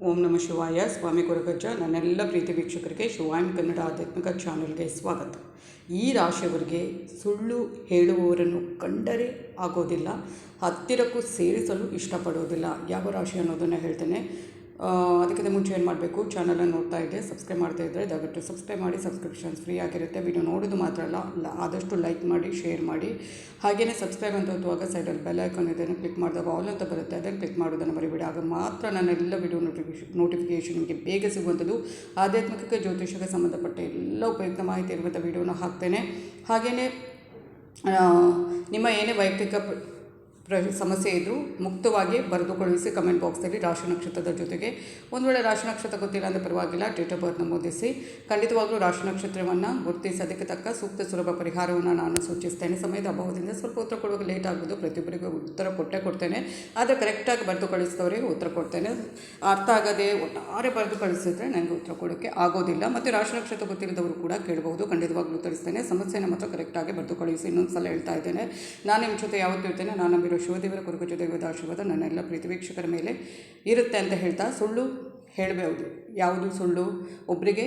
ಓಂ ನಮ ಶಿವಾಯ. ಸ್ವಾಮಿ ಗುರುಗಜ್ಜ ನನ್ನೆಲ್ಲ ಪ್ರೀತಿ ವೀಕ್ಷಕರಿಗೆ ಶಿವಾಯಂ ಕನ್ನಡ ಆಧ್ಯಾತ್ಮಿಕ ಚಾನಲ್ಗೆ ಸ್ವಾಗತ. ಈ ರಾಶಿಯವರಿಗೆ ಸುಳ್ಳು ಹೇಳುವವರನ್ನು ಕಂಡರೆ ಆಗೋದಿಲ್ಲ, ಹತ್ತಿರಕ್ಕೂ ಸೇರಿಸಲು ಇಷ್ಟಪಡೋದಿಲ್ಲ. ಯಾವ ರಾಶಿ ಅನ್ನೋದನ್ನು ಹೇಳ್ತೇನೆ. ಅದಕ್ಕಿಂತ ಮುಂಚೆ ಏನು ಮಾಡಬೇಕು? ಚಾನಲನ್ನು ನೋಡ್ತಾ ಇದ್ದೆ ಸಬ್ಸ್ಕ್ರೈಬ್ ಮಾಡ್ತಾ ಇದ್ದರೆ ದಯವಿಟ್ಟು ಸಬ್ಸ್ಕ್ರೈಬ್ ಮಾಡಿ ಸಬ್ಸ್ಕ್ರಿಪ್ಷನ್ಸ್ ಫ್ರೀ ಆಗಿರುತ್ತೆ. ವಿಡಿಯೋ ನೋಡೋದು ಮಾತ್ರ ಅಲ್ಲ ಆದಷ್ಟು ಲೈಕ್ ಮಾಡಿ ಶೇರ್ ಮಾಡಿ. ಹಾಗೆಯೇ ಸಬ್ಸ್ಕ್ರೈಬ್ ಅಂತ ಹೊತ್ತುವಾಗ ಸೈಡಲ್ಲಿ ಬೆಲ್ ಐಕಾನ್ ಇದೆ ಕ್ಲಿಕ್ ಮಾಡಿದಾಗ ಆಲ್ ಅಂತ ಬರುತ್ತೆ. ಅದನ್ನು ಕ್ಲಿಕ್ ಮಾಡೋದನ್ನು ಮರಿಬೇಡಿ. ಆಗ ಮಾತ್ರ ನನ್ನ ಎಲ್ಲ ವಿಡಿಯೋ ನೋಟಿಫಿಕೇಶನ್ ನೋಟಿಫಿಕೇಷನ್ ನಿಮಗೆ ಬೇಗ ಸಿಗುವಂಥದ್ದು. ಆಧ್ಯಾತ್ಮಿಕ ಜ್ಯೋತಿಷಕ್ಕೆ ಸಂಬಂಧಪಟ್ಟ ಎಲ್ಲ ಉಪಯುಕ್ತ ಮಾಹಿತಿ ಇರುವಂಥ ವಿಡಿಯೋನ ಹಾಕ್ತೇನೆ. ಹಾಗೆಯೇ ನಿಮ್ಮ ಏನೇ ವೈಯಕ್ತಿಕ ಪ್ರ- ಸಮಸ್ಯೆ ಇದ್ದರೂ ಮುಕ್ತವಾಗಿ ಬರೆದು ಕಳುಹಿಸಿ ಕಮೆಂಟ್ ಬಾಕ್ಸಲ್ಲಿ ರಾಶಿ ನಕ್ಷತ್ರದ ಜೊತೆಗೆ. ಒಂದು ವೇಳೆ ರಾಶಿ ನಕ್ಷತ್ರ ಗೊತ್ತಿಲ್ಲ ಅಂದರೆ ಪರವಾಗಿಲ್ಲ ಡೇಟ್ ಆಫ್ ಬರ್ತ್ ನಮೂದಿಸಿ. ಖಂಡಿತವಾಗಲೂ ರಾಶಿ ನಕ್ಷತ್ರವನ್ನು ಗುರುತಿಸಿ, ಅದಕ್ಕೆ ತಕ್ಕ ಸೂಕ್ತ ಸುಲಭ ಪರಿಹಾರವನ್ನು ನಾನು ಸೂಚಿಸ್ತೇನೆ. ಸಮಯದ ಅಭಾವದಿಂದ ಸ್ವಲ್ಪ ಉತ್ತರ ಕೊಡುವಾಗ ಲೇಟ್ ಆಗ್ಬೋದು ಪ್ರತಿಯೊಬ್ಬರಿಗೂ ಉತ್ತರ ಕೊಟ್ಟೇ ಕೊಡ್ತೇನೆ. ಆದರೆ ಕರೆಕ್ಟಾಗಿ ಬರೆದು ಕಳಿಸಿದವರಿಗೆ ಉತ್ತರ ಕೊಡ್ತೇನೆ. ಅರ್ಥ ಆಗದೆ ಒಟ್ಟಾರೆ ಬರೆದು ಕಳಿಸಿದ್ರೆ ನನಗೆ ಉತ್ತರ ಕೊಡೋಕ್ಕೆ ಆಗೋದಿಲ್ಲ. ಮತ್ತು ರಾಶಿ ನಕ್ಷತ್ರ ಗೊತ್ತಿಲ್ಲದವರು ಕೂಡ ಕೇಳಬಹುದು, ಖಂಡಿತವಾಗ್ಲೂ ಉತ್ತರಿಸ್ತೇನೆ. ಸಮಸ್ಯೆನ ಮಾತ್ರ ಕರೆಕ್ಟಾಗಿ ಬರೆದು ಕಳುಹಿಸಿ ಇನ್ನೊಂದು ಸಲ ಹೇಳ್ತಾ ಇದ್ದೇನೆ. ನಾನು ನಿಮ್ಮ ಜೊತೆ ಯಾವತ್ತೂ ಇರ್ತೇನೆ. ನಾನು ಶಿವದೇವರ ಕುರುಕು ದೇವದ ಆಶೀರ್ವಾದ ನನ್ನೆಲ್ಲ ಪ್ರೀತಿ ವೀಕ್ಷಕರ ಮೇಲೆ ಇರುತ್ತೆ ಅಂತ ಹೇಳ್ತಾ ಸುಳ್ಳು ಹೇಳಬಹುದು ಯಾವುದು ಸುಳ್ಳು? ಒಬ್ಬರಿಗೆ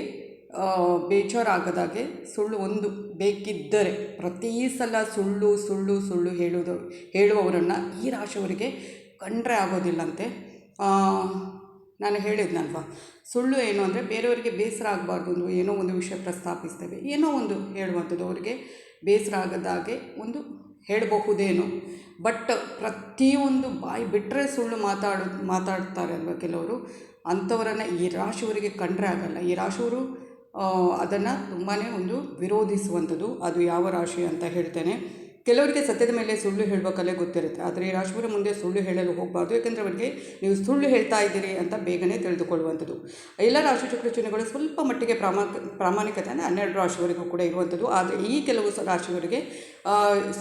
ಬೇಜಾರಾಗದಾಗೆ ಸುಳ್ಳು ಒಂದು ಬೇಕಿದ್ದರೆ ಪ್ರತಿ ಸಲ ಸುಳ್ಳು ಸುಳ್ಳು ಸುಳ್ಳು ಹೇಳುವುದು ಹೇಳುವವರನ್ನು ಈ ರಾಶಿಯವರಿಗೆ ಕಂಡ್ರೆ ಆಗೋದಿಲ್ಲಂತೆ. ನಾನು ಹೇಳಿದ್ನಲ್ವ? ಸುಳ್ಳು ಏನು ಅಂದರೆ ಬೇರೆಯವರಿಗೆ ಬೇಸರ ಆಗಬಾರ್ದು ಒಂದು ಏನೋ ಒಂದು ವಿಷಯ ಪ್ರಸ್ತಾಪಿಸ್ತೇವೆ. ಏನೋ ಒಂದು ಹೇಳುವಂಥದ್ದು. ಅವರಿಗೆ ಬೇಸರ ಆಗದಾಗೆ ಒಂದು ಹೇಳಬಹುದೇನೋ. ಬಟ್ ಪ್ರತಿಯೊಂದು ಬಾಯಿ ಬಿಟ್ಟರೆ ಸುಳ್ಳು ಮಾತಾಡ, ಮಾತಾಡ್ತಾರೆ ಅಲ್ವ ಕೆಲವರು? ಅಂಥವರನ್ನು ಈ ರಾಶಿಯವರಿಗೆ ಕಂಡ್ರೆ ಆಗಲ್ಲ. ಈ ರಾಶಿಯವರು ಅದನ್ನು ತುಂಬಾ ಒಂದು ವಿರೋಧಿಸುವಂಥದ್ದು. ಅದು ಯಾವ ರಾಶಿ ಅಂತ ಹೇಳ್ತೇನೆ. ಕೆಲವರಿಗೆ ಸತ್ಯದ ಮೇಲೆ ಸುಳ್ಳು ಹೇಳುವ ಕಲೆ ಗೊತ್ತಿರುತ್ತೆ. ಆದರೆ ರಾಶಿಯವರ ಮುಂದೆ ಸುಳ್ಳು ಹೇಳಲು ಹೋಗಬಾರ್ದು. ಯಾಕೆಂದರೆ ಅವರಿಗೆ ನೀವು ಸುಳ್ಳು ಹೇಳ್ತಾ ಇದ್ದೀರಿ ಅಂತ ಬೇಗನೆ ತಿಳಿದುಕೊಳ್ಳುವಂಥದ್ದು. ಎಲ್ಲ ರಾಶಿ ಚಿಹ್ನೆಗಳು ಸ್ವಲ್ಪ ಮಟ್ಟಿಗೆ ಪ್ರಾಮಾ ಪ್ರಾಮಾಣಿಕತೆ ಅಂದರೆ ಹನ್ನೆರಡು ರಾಶಿಯವರೆಗೂ ಕೂಡ ಇರುವಂಥದ್ದು. ಆದರೆ ಈ ಕೆಲವು ರಾಶಿಯವರಿಗೆ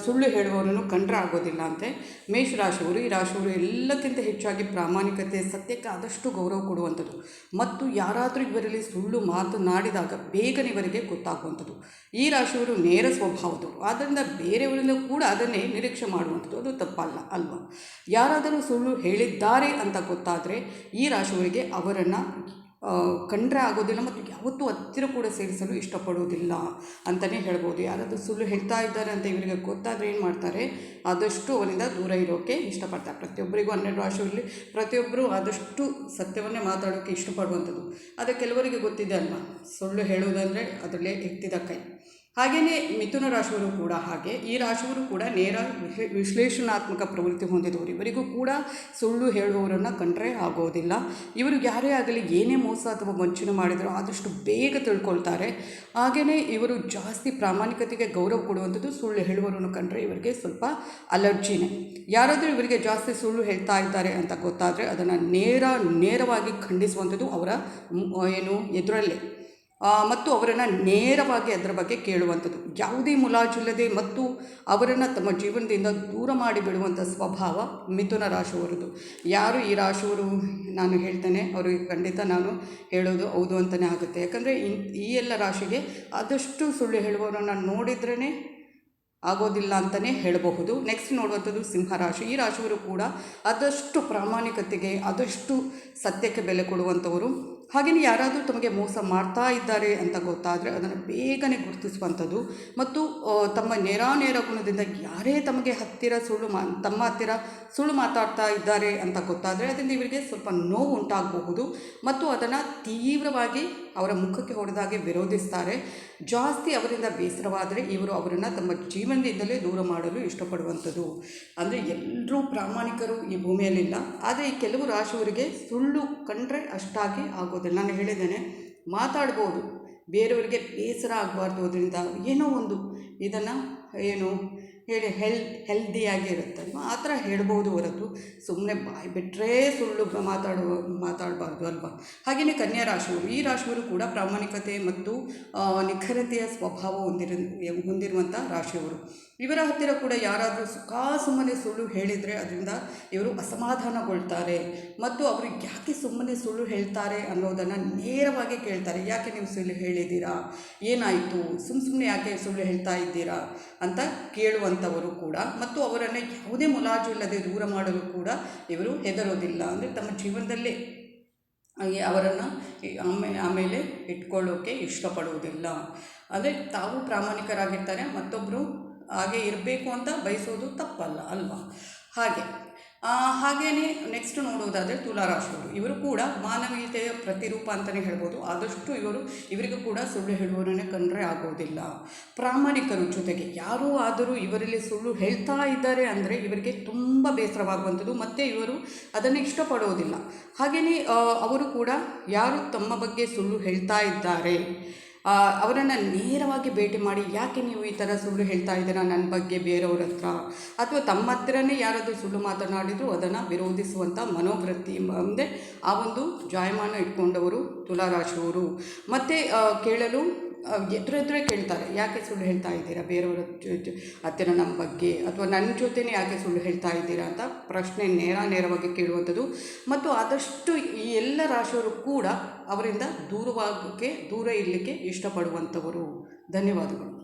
ಸುಳ್ಳು ಹೇಳುವವರನ್ನು ಕಂಡ್ರೆ ಆಗೋದಿಲ್ಲ ಅಂತೆ. ಮೇಷ ರಾಶಿಯವರು, ಈ ರಾಶಿಯವರು ಎಲ್ಲಕ್ಕಿಂತ ಹೆಚ್ಚಾಗಿ ಪ್ರಾಮಾಣಿಕತೆ, ಸತ್ಯಕ್ಕೆ ಆದಷ್ಟು ಗೌರವ ಕೊಡುವಂಥದ್ದು. ಮತ್ತು ಯಾರಾದರೂ ಇವರಲ್ಲಿ ಸುಳ್ಳು ಮಾತನಾಡಿದಾಗ ಬೇಗನೆ ಇವರಿಗೆ ಗೊತ್ತಾಗುವಂಥದ್ದು. ಈ ರಾಶಿಯವರು ನೇರ ಸ್ವಭಾವದವರು. ಆದ್ದರಿಂದ ಬೇರೆಯವರಿಂದ ಕೂಡ ಅದನ್ನೇ ನಿರೀಕ್ಷೆ ಮಾಡುವಂಥದ್ದು. ಅದು ತಪ್ಪಲ್ಲ, ಅಲ್ವಾ? ಯಾರಾದರೂ ಸುಳ್ಳು ಹೇಳಿದ್ದಾರೆ ಅಂತ ಗೊತ್ತಾದರೆ ಈ ರಾಶಿಯವರಿಗೆ ಅವರನ್ನು ಕಂಡ್ರೆ ಆಗೋದಿಲ್ಲ ಮತ್ತು ಯಾವತ್ತೂ ಹತ್ತಿರ ಕೂಡ ಸೇರಿಸಲು ಇಷ್ಟಪಡುವುದಿಲ್ಲ ಅಂತಲೇ ಹೇಳ್ಬೋದು. ಯಾರಾದರೂ ಸುಳ್ಳು ಹೇಳ್ತಾ ಇದ್ದಾರೆ ಅಂತ ಇವರಿಗೆ ಗೊತ್ತಾದರೆ ಏನು ಮಾಡ್ತಾರೆ? ಆದಷ್ಟು ಅವರಿಂದ ದೂರ ಇರೋಕ್ಕೆ ಇಷ್ಟಪಡ್ತಾರೆ. ಪ್ರತಿಯೊಬ್ಬರಿಗೂ ಹನ್ನೆರಡು ರಾಶಿಯಲ್ಲಿ ಪ್ರತಿಯೊಬ್ಬರು ಆದಷ್ಟು ಸತ್ಯವನ್ನೇ ಮಾತಾಡೋಕ್ಕೆ ಇಷ್ಟಪಡುವಂಥದ್ದು. ಆದರೆ ಕೆಲವರಿಗೆ ಗೊತ್ತಿದೆ ಅಲ್ವಾ? ಸುಳ್ಳು ಹೇಳುವುದಂದರೆ ಅದರಲ್ಲೇ ಎತ್ತಿದ ಕೈ. ಹಾಗೆಯೇ ಮಿಥುನ ರಾಶಿಯವರು ಕೂಡ ಹಾಗೆ, ಈ ರಾಶಿಯವರು ಕೂಡ ನೇರ ವಿಶ್ಲೇ- ವಿಶ್ಲೇಷಣಾತ್ಮಕ ಪ್ರವೃತ್ತಿ ಹೊಂದಿದವರು. ಇವರಿಗೂ ಕೂಡ ಸುಳ್ಳು ಹೇಳುವವರನ್ನು ಕಂಡ್ರೆ ಆಗೋದಿಲ್ಲ. ಇವರು ಯಾರೇ ಆಗಲಿ ಏನೇ ಮೋಸ ಅಥವಾ ವಂಚನೆ ಮಾಡಿದರೂ ಆದಷ್ಟು ಬೇಗ ತಿಳ್ಕೊಳ್ತಾರೆ. ಹಾಗೆಯೇ ಇವರು ಜಾಸ್ತಿ ಪ್ರಾಮಾಣಿಕತೆಗೆ ಗೌರವ ಕೊಡುವಂಥದ್ದು ಸುಳ್ಳು ಹೇಳುವವರನ್ನು ಕಂಡ್ರೆ ಇವರಿಗೆ ಸ್ವಲ್ಪ ಅಲರ್ಜಿನೇ. ಯಾರಾದರೂ ಇವರಿಗೆ ಜಾಸ್ತಿ ಸುಳ್ಳು ಹೇಳ್ತಾ ಇದ್ದಾರೆ ಅಂತ ಗೊತ್ತಾದರೆ ಅದನ್ನು ನೇರ, ನೇರವಾಗಿ ಖಂಡಿಸುವಂಥದ್ದು ಅವರ ಏನು, ಎದುರಲ್ಲೇ. ಮತ್ತು ಅವರನ್ನು ನೇರವಾಗಿ ಅದರ ಬಗ್ಗೆ ಕೇಳುವಂಥದ್ದು. ಯಾವುದೇ ಮುಲಾಜಿಲ್ಲದೆ ಮತ್ತು ಅವರನ್ನು ತಮ್ಮ ಜೀವನದಿಂದ ದೂರ ಮಾಡಿ ಬಿಡುವಂಥ ಸ್ವಭಾವ ಮಿಥುನ ರಾಶಿಯವರದು ಯಾರು ಈ ರಾಶಿಯವರು? ನಾನು ಹೇಳ್ತೇನೆ ಅವರಿಗೆ ಖಂಡಿತ ನಾನು ಹೇಳೋದು ಹೌದು ಅಂತಲೇ ಆಗುತ್ತೆ. ಯಾಕಂದರೆ ಈ ಎಲ್ಲ ರಾಶಿಗೆ ಆದಷ್ಟು ಸುಳ್ಳು ಹೇಳುವವರನ್ನು ನೋಡಿದ್ರೇ ಆಗೋದಿಲ್ಲ ಅಂತಲೇ ಹೇಳಬಹುದು. ನೆಕ್ಸ್ಟ್ ನೋಡುವಂಥದ್ದು ಸಿಂಹರಾಶಿ ಈ ರಾಶಿಯವರು ಕೂಡ ಆದಷ್ಟು ಪ್ರಾಮಾಣಿಕತೆಗೆ, ಆದಷ್ಟು ಸತ್ಯಕ್ಕೆ ಬೆಲೆ ಕೊಡುವಂಥವರು. ಹಾಗೆಯೇ ಯಾರಾದರೂ ತಮಗೆ ಮೋಸ ಮಾಡ್ತಾ ಇದ್ದಾರೆ ಅಂತ ಗೊತ್ತಾದರೆ ಅದನ್ನು ಬೇಗನೆ ಗುರುತಿಸುವಂಥದ್ದು. ಮತ್ತು ತಮ್ಮ ನೇರಾನೇರ ಗುಣದಿಂದ ಯಾರೇ ತಮಗೆ ಹತ್ತಿರ ಸುಳ್ಳು ಮಾ, ತಮ್ಮ ಹತ್ತಿರ ಸುಳ್ಳು ಮಾತಾಡ್ತಾ ಇದ್ದಾರೆ ಅಂತ ಗೊತ್ತಾದರೆ ಅದರಿಂದ ಇವರಿಗೆ ಸ್ವಲ್ಪ ನೋವು ಉಂಟಾಗಬಹುದು. ಮತ್ತು ಅದನ್ನು ತೀವ್ರವಾಗಿ ಅವರ ಮುಖಕ್ಕೆ ಹೊಡೆದಾಗೆ ವಿರೋಧಿಸ್ತಾರೆ. ಜಾಸ್ತಿ ಅವರಿಂದ ಬೇಸರವಾದರೆ ಇವರು ಅವರನ್ನು ತಮ್ಮ ಜೀವನದಿಂದಲೇ ದೂರ ಮಾಡಲು ಇಷ್ಟಪಡುವಂಥದ್ದು. ಅಂದರೆ ಎಲ್ಲರೂ ಪ್ರಾಮಾಣಿಕರು ಈ ಭೂಮಿಯಲ್ಲಿಲ್ಲ. ಆದರೆ ಕೆಲವು ರಾಶಿಯವರಿಗೆ ಸುಳ್ಳು ಕಂಡ್ರೆ ಅಷ್ಟಾಗಿ ಆಗೋದಿಲ್ಲ ನಾನು ಹೇಳಿದ್ದೇನೆ ಮಾತಾಡ್ಬೋದು. ಬೇರೆಯವರಿಗೆ ಬೇಸರ ಆಗಬಾರ್ದು ಅದರಿಂದ ಏನೋ ಒಂದು ಇದನ್ನು ಏನು ಹೇಳಿ ಹೆಲ್ ಹೆಲ್ದಿಯಾಗಿ ಇರುತ್ತಲ್ವ ಆ ಥರ ಹೇಳ್ಬೋದು ಹೊರತು. ಸುಮ್ಮನೆ ಬಾಯಿ ಬಿಟ್ಟರೆ ಸುಳ್ಳು ಮಾತಾಡುವ, ಮಾತಾಡಬಾರ್ದು ಅಲ್ವಾ? ಹಾಗೆಯೇ ಕನ್ಯಾ ರಾಶಿಯವರು, ಈ ರಾಶಿಯವರು ಕೂಡ ಪ್ರಾಮಾಣಿಕತೆ ಮತ್ತು ನಿಖರತೆಯ ಸ್ವಭಾವ ಹೊಂದಿರ ಹೊಂದಿರುವಂಥ ರಾಶಿಯವರು. ಇವರ ಹತ್ತಿರ ಕೂಡ ಯಾರಾದರೂ ಸುಖ ಸುಮ್ಮನೆ ಸುಳ್ಳು ಹೇಳಿದರೆ ಅದರಿಂದ ಇವರು ಅಸಮಾಧಾನಗೊಳ್ತಾರೆ. ಮತ್ತು ಅವರು ಯಾಕೆ ಸುಮ್ಮನೆ ಸುಳ್ಳು ಹೇಳ್ತಾರೆ ಅನ್ನೋದನ್ನು ನೇರವಾಗಿ ಕೇಳ್ತಾರೆ. ಯಾಕೆ ನೀವು ಸುಳ್ಳು ಹೇಳಿದ್ದೀರಾ? ಏನಾಯಿತು? ಸುಮ್ಮ ಸುಮ್ಮನೆ ಯಾಕೆ ಸುಳ್ಳು ಹೇಳ್ತಾ ಇದ್ದೀರಾ? ಅಂತ ಕೇಳುವಂಥವರು ಕೂಡ ಮತ್ತು ಅವರನ್ನು ಯಾವುದೇ ಮುಲಾಜು ಇಲ್ಲದೆ ದೂರ ಮಾಡಲು ಕೂಡ ಇವರು ಹೆದರೋದಿಲ್ಲ. ಅಂದರೆ ತಮ್ಮ ಜೀವನದಲ್ಲೇ ಅವರನ್ನು ಆಮೇಲೆ ಆಮೇಲೆ ಇಟ್ಕೊಳ್ಳೋಕ್ಕೆ ಇಷ್ಟಪಡುವುದಿಲ್ಲ. ಅಂದರೆ ತಾವು ಪ್ರಾಮಾಣಿಕರಾಗಿರ್ತಾರೆ ಮತ್ತೊಬ್ಬರು ಹಾಗೆ ಇರಬೇಕು ಅಂತ ಬಯಸೋದು ತಪ್ಪಲ್ಲ ಅಲ್ವಾ? ಹಾಗೆ. ಹಾಗೆಯೇ ನೆಕ್ಸ್ಟ್ ನೋಡುವುದಾದರೆ ತುಲಾರಾಶಿಯವರು. ಇವರು ಕೂಡ ಮಾನವೀಯತೆಯ ಪ್ರತಿರೂಪ ಅಂತಲೇ ಹೇಳ್ಬೋದು. ಆದಷ್ಟು ಇವರು ಇವರಿಗೂ ಕೂಡ ಸುಳ್ಳು ಹೇಳುವವರನ್ನೇ ಕಂಡ್ರೆ ಆಗೋದಿಲ್ಲ. ಪ್ರಾಮಾಣಿಕರು ಜೊತೆಗೆ ಯಾರೂ ಆದರೂ ಇವರಲ್ಲಿ ಸುಳ್ಳು ಹೇಳ್ತಾ ಇದ್ದಾರೆ ಅಂದರೆ ಇವರಿಗೆ ತುಂಬ ಬೇಸರವಾಗುವಂಥದ್ದು. ಮತ್ತು ಇವರು ಅದನ್ನು ಇಷ್ಟಪಡೋದಿಲ್ಲ. ಹಾಗೆಯೇ ಅವರು ಕೂಡ ಯಾರು ತಮ್ಮ ಬಗ್ಗೆ ಸುಳ್ಳು ಹೇಳ್ತಾ ಇದ್ದಾರೆ? ಅವರನ್ನು ನೇರವಾಗಿ ಭೇಟಿ ಮಾಡಿ, ಯಾಕೆ ನೀವು ಈ ಥರ ಸುಳ್ಳು ಹೇಳ್ತಾ ಇದ್ದೀರಾ ನನ್ನ ಬಗ್ಗೆ ಬೇರೆಯವ್ರ ಹತ್ರ? ಅಥವಾ ತಮ್ಮ ಹತ್ರನೇ ಯಾರಾದರೂ ಸುಳ್ಳು ಮಾತನಾಡಿದರೂ ಅದನ್ನು ವಿರೋಧಿಸುವಂಥ ಮನೋವೃತ್ತಿ ಮುಂದೆ ಆ ಒಂದು ಜಾಯಮಾನ ಇಟ್ಕೊಂಡವರು ತುಲಾರಾಶಿಯವರು. ಮತ್ತು ಕೇಳಲು ಎದುರೆದುರೇ ಕೇಳ್ತಾರೆ, ಯಾಕೆ ಸುಳ್ಳು ಹೇಳ್ತಾ ಇದ್ದೀರಾ? ಬೇರೆಯವರ ಹತ್ತಿರ ನಮ್ಮ ಬಗ್ಗೆ ಅಥವಾ ನನ್ನ ಜೊತೆನೇ ಯಾಕೆ ಸುಳ್ಳು ಹೇಳ್ತಾ ಇದ್ದೀರಾ ಅಂತ ಪ್ರಶ್ನೆ ನೇರ ನೇರವಾಗಿ ಕೇಳುವಂಥದ್ದು. ಮತ್ತು ಆದಷ್ಟು ಈ ಎಲ್ಲ ರಾಶಿಯವರು ಕೂಡ ಅವರಿಂದ ದೂರವಾಗಕ್ಕೆ, ದೂರ ಇರಲಿಕ್ಕೆ ಇಷ್ಟಪಡುವಂಥವರು. ಧನ್ಯವಾದಗಳು.